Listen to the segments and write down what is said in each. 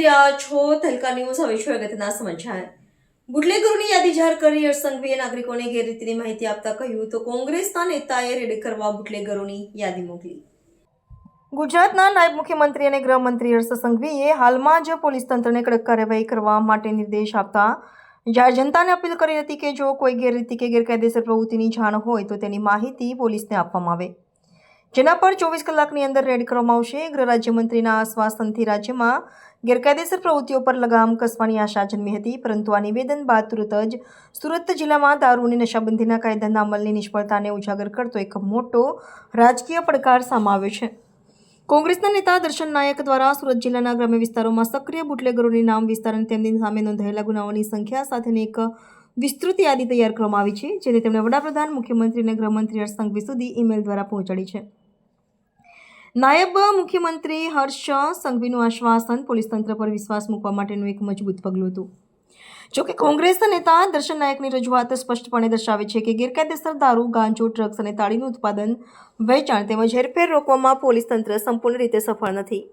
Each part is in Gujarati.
રહ્યા છો તલકા ન્યૂઝ હવે છું સમાચાર? બુટલેગરોની યાદી જાહેર કરી, હર્ષસંઘવીએ નાગરિકોને ગેરરીતિની માહિતી આપતા કહ્યું તો કોંગ્રેસના નેતાએ રેડ કરવા બુટલેગરોની યાદી મોકલી. ગુજરાતના નાયબ મુખ્યમંત્રી અને ગૃહમંત્રી હર્ષ સંઘવીએ હાલમાં જ પોલીસ તંત્રને કડક કાર્યવાહી કરવા માટે નિર્દેશ આપતા જ્યારે જનતાને અપીલ કરી હતી કે જો કોઈ ગેરરીતિ કે ગેરકાયદેસર પ્રવૃત્તિની જાણ હોય તો તેની માહિતી પોલીસને આપવામાં આવે. જેના પર ચોવીસ કલાકની અંદર રેડ કરવામાં આવશે. ગૃહ રાજ્યમંત્રીના આશ્વાસનથી રાજ્યમાં ગેરકાયદેસર પ્રવૃત્તિઓ પર લગામ કસવાની આશા જન્મી હતી, પરંતુ આ નિવેદન બાદ તુરત જ સુરત જિલ્લામાં દારૂ અને નશાબંધીના કાયદાના અમલની નિષ્ફળતાને ઉજાગર કરતો એક મોટો રાજકીય પડકાર સામે છે. કોંગ્રેસના નેતા દર્શન નાયક દ્વારા સુરત જિલ્લાના ગ્રામ્ય વિસ્તારોમાં સક્રિય બુટલેગરોની નામ વિસ્તાર અને તેમની સામે નોંધાયેલા ગુનાઓની સંખ્યા સાથેની એક વિસ્તૃત યાદી તૈયાર કરવામાં આવી છે, જેને તેમણે વડાપ્રધાન, મુખ્યમંત્રી અને ગૃહમંત્રી હર્ષ સંઘવી સુધી ઈમેલ દ્વારા પહોંચાડી છે. નાયબ મુખ્યમંત્રી હર્ષ સંઘવીનું આશ્વાસન પોલીસ તંત્ર પર વિશ્વાસ મૂકવા માટેનું એક મજબૂત પગલું હતું. જોકે કોંગ્રેસના નેતા દર્શન નાયકની રજૂઆત સ્પષ્ટપણે દર્શાવે છે કે ગેરકાયદેસર દારૂ, ગાંજો, ડ્રગ્સ અને તાળીનું ઉત્પાદન વેચાણ તેમજ હેરફેર રોકવામાં પોલીસ તંત્ર સંપૂર્ણ રીતે સફળ નથી.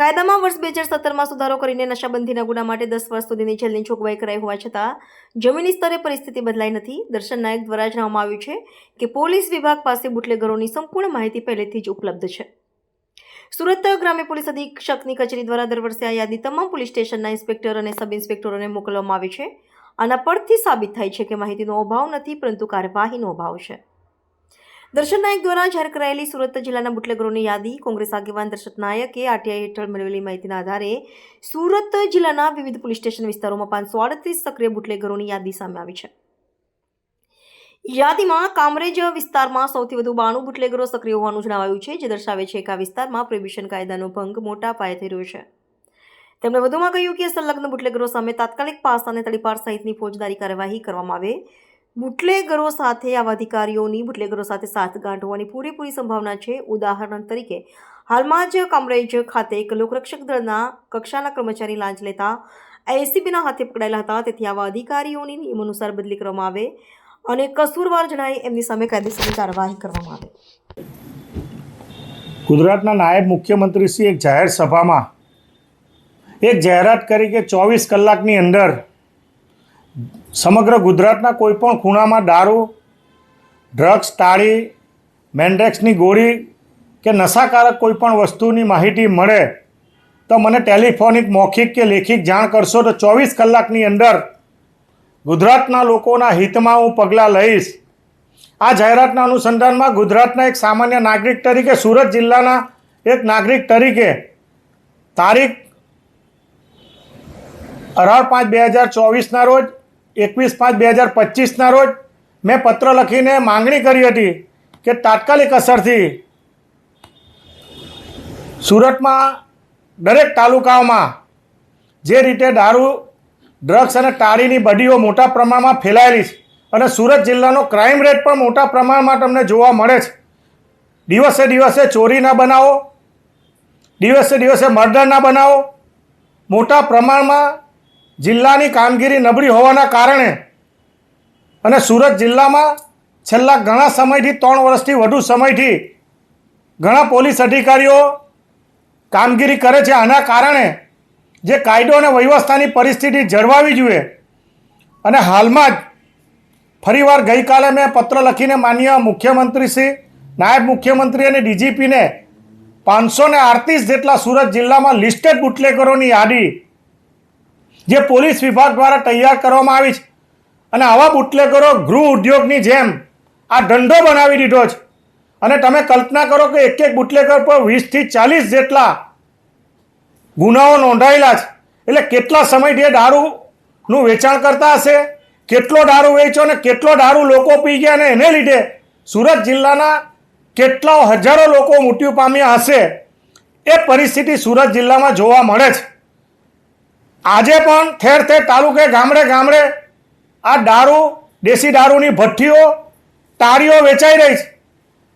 કાયદામાં વર્ષ બે હજાર સત્તરમાં સુધારો કરીને નશાબંધીના ગુના માટે દસ વર્ષ સુધીની જેલની જોગવાઈ કરાઈ હોવા છતાં, જમીની સ્તરે પરિસ્થિતિ બદલાઈ નથી. દર્શન નાયક દ્વારા જણાવવામાં આવ્યું છે કે પોલીસ વિભાગ પાસે બુટલેગરોની સંપૂર્ણ માહિતી પહેલેથી જ ઉપલબ્ધ છે. સુરત ગ્રામ્ય પોલીસ અધિક્ષકની કચેરી દ્વારા દર વર્ષે આ યાદી તમામ પોલીસ સ્ટેશનના ઇન્સ્પેક્ટર અને સબ ઇન્સ્પેક્ટરોને મોકલવામાં આવી છે. આના પરથી સાબિત થાય છે કે માહિતીનો અભાવ નથી, પરંતુ કાર્યવાહીનો અભાવ છે. દર્શન નાયક દ્વારા જાહેર કરાયેલી સુરત જિલ્લાના બુટલેગરોની યાદી કોંગ્રેસ આગેવાન દર્શન નાયકે આરટીઆઈ હેઠળ મેળવેલી માહિતીના આધારે સુરત જિલ્લાના વિવિધ પોલીસ સ્ટેશન વિસ્તારોમાં પાંચસો આડત્રીસ સક્રિય બુટલેગરોની યાદી સામે આવી છે. યાદીમાં કામરેજ વિસ્તારમાં સૌથી વધુ બાણું બુટલેગરો સક્રિય હોવાનું જણાવાયું છે, જે દર્શાવે છે કે આ વિસ્તારમાં પ્રોહિબિશન કાયદાનો ભંગ મોટા પાયે થઈ રહ્યો છે. તેમણે વધુમાં કહ્યું કે સંલગ્ન બુટલેગરો સામે તાત્કાલિક પાસ અને તડીપાર સહિતની ફોજદારી કાર્યવાહી કરવામાં આવે. બુટલેગરો સાથે આવા અધિકારીઓની બુટલેગરો સાથે સાથગાંઠ હોવાની પૂરેપૂરી સંભાવના છે. ઉદાહરણ તરીકે, હાલમાં જ કામરેજ ખાતે એક લોકરક્ષક દળના કક્ષાના કર્મચારી લાંચ લેતા એસીબીના હાથે પકડાયેલા હતા. તેથી આવા અધિકારીઓની નિયમ અનુસાર બદલી કરવામાં આવે અને કસૂરવાર જણાય એમની સામે કાયદેસરની કાર્યવાહી કરવામાં આવે. ગુજરાતના નાયબ મુખ્યમંત્રીશ્રી એક જાહેર સભામાં, એક જાહેરાત કરી કે ચોવીસ કલાકની અંદર સમગ્ર ગુજરાતના કોઈપણ ખૂણામાં દારૂ ડ્રગ્સ તાળી મેન્ડેક્સની ગોળી કે નશાકારક કોઈપણ વસ્તુની માહિતી મળે તો મને ટેલિફોનિક, મૌખિક કે લેખિક જાણ કરશો તો ચોવીસ કલાકની અંદર ગુજરાતના લોકોના હિતમાં હું પગલાં લઈશ. આ જાહેરાતના અનુસંધાનમાં ગુજરાતના એક સામાન્ય નાગરિક તરીકે, સુરત જિલ્લાના એક નાગરિક તરીકે તારીખ અઢાર પાંચ બે હજાર ચોવીસના રોજ એકવીસ પાંચ બે હજાર પચીસના રોજ મેં પત્ર લખીને માંગણી કરી હતી કે તાત્કાલિક અસરથી સુરતમાં દરેક તાલુકાઓમાં જે રીતે દારૂ, ડ્રગ્સ અને તાળીની બડીઓ મોટા પ્રમાણમાં ફેલાયેલી છે અને સુરત જિલ્લાનો ક્રાઇમ રેટ પણ મોટા પ્રમાણમાં તમને જોવા મળે છે. દિવસે દિવસે ચોરીના બનાવો, દિવસે દિવસે મર્ડરના બનાવો, મોટા પ્રમાણમાં જિલ્લાની કામગીરી નબળી હોવાના કારણે અને સુરત જિલ્લામાં છેલ્લા ઘણા સમયથી, ત્રણ વર્ષથી વધુ સમયથી ઘણા પોલીસ અધિકારીઓ કામગીરી કરે છે. આના કારણે જે કાયદો અને વ્યવસ્થાની પરિસ્થિતિ જળવાવી જોઈએ અને હાલમાં જ ફરીવાર ગઈકાલે મેં પત્ર લખીને માન્ય મુખ્યમંત્રીશ્રી નાયબ મુખ્યમંત્રી અને ડીજીપીને પાંચસો ને આડતીસ જેટલા સુરત જિલ્લામાં લિસ્ટેડ બુટલેકરોની યાદી જે પોલીસ વિભાગ દ્વારા તૈયાર કરવામાં આવી છે. અને આવા બુટલેકરો ગૃહ ઉદ્યોગની જેમ આ ધંધો બનાવી દીધો છે. અને તમે કલ્પના કરો કે એક એક બુટલેગર પર વીસથી ચાલીસ જેટલા ગુનાઓ નોંધાયેલા છે. એટલે કેટલા સમયથી એ દારૂનું વેચાણ કરતા હશે? કેટલો દારૂ વેચ્યો અને કેટલો દારૂ લોકો પી ગયા અને એને લીધે સુરત જિલ્લાના કેટલા હજારો લોકો મૃત્યુ પામ્યા હશે? એ પરિસ્થિતિ સુરત જિલ્લામાં જોવા મળે છે. આજે પણ ઠેર ઠેર તાલુકે, ગામડે ગામડે આ દારૂ, દેશી દારૂની ભઠ્ઠીઓ, તાળીઓ વેચાઈ રહી છે.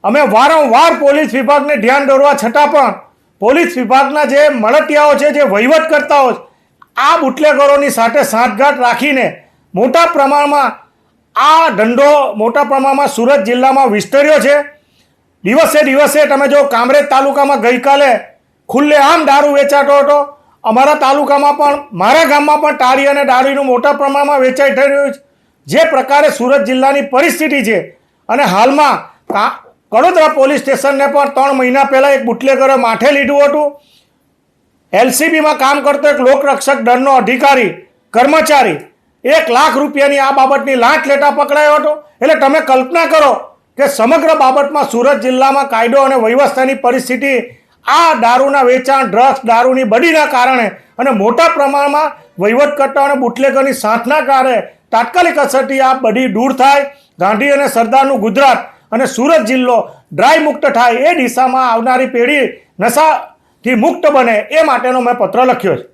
અમે વારંવાર પોલીસ વિભાગને ધ્યાન દોરવા છતાં પણ પોલીસ વિભાગના જે મળતિયાઓ છે, જે વહીવટ કરતાઓ છે, આ બુટલેગરોની સાથે સાંઠગાંઠ રાખીને મોટા પ્રમાણમાં આ ધંધો, મોટા પ્રમાણમાં સુરત જિલ્લામાં વિસ્તર્યો છે. દિવસે દિવસે તમે જો કામરેજ તાલુકામાં ગઈકાલે ખુલ્લેઆમ દારૂ વેચાતો હતો અમારા તાલુકામાં પણ, મારા ગામમાં પણ ટાળી અને ડાળીનું મોટા પ્રમાણમાં વેચાઈ થઈ રહ્યું છે. જે પ્રકારે સુરત જિલ્લાની પરિસ્થિતિ છે અને હાલમાં કડોદરા પોલીસ સ્ટેશનને પણ ત્રણ મહિના પહેલાં એક બુટલેગરે માથે લીધું હતું. એલસીબીમાં કામ કરતો એક લોકરક્ષક દળનો અધિકારી, કર્મચારી, એક લાખ રૂપિયાની આ બાબતની લાંચ લેતા પકડાયો હતો. એટલે તમે કલ્પના કરો કે સમગ્ર બાબતમાં સુરત જિલ્લામાં કાયદો અને વ્યવસ્થાની પરિસ્થિતિ આ દારૂના વેચાણ ડ્રગ્સ દારૂની બડીના કારણે અને મોટા પ્રમાણમાં વહીવટકર્તાઓ અને બુટલેગરની સાથના કારણે તાત્કાલિક અસરથી આ બધી દૂર થાય. ગાંધી અને સરદારનું ગુજરાત અને સુરત જિલ્લો ડ્રાય મુક્ત થાય એ દિશામાં આવનારી પેઢી નશાથી મુક્ત બને એ માટેનો મેં પત્ર લખ્યો છે.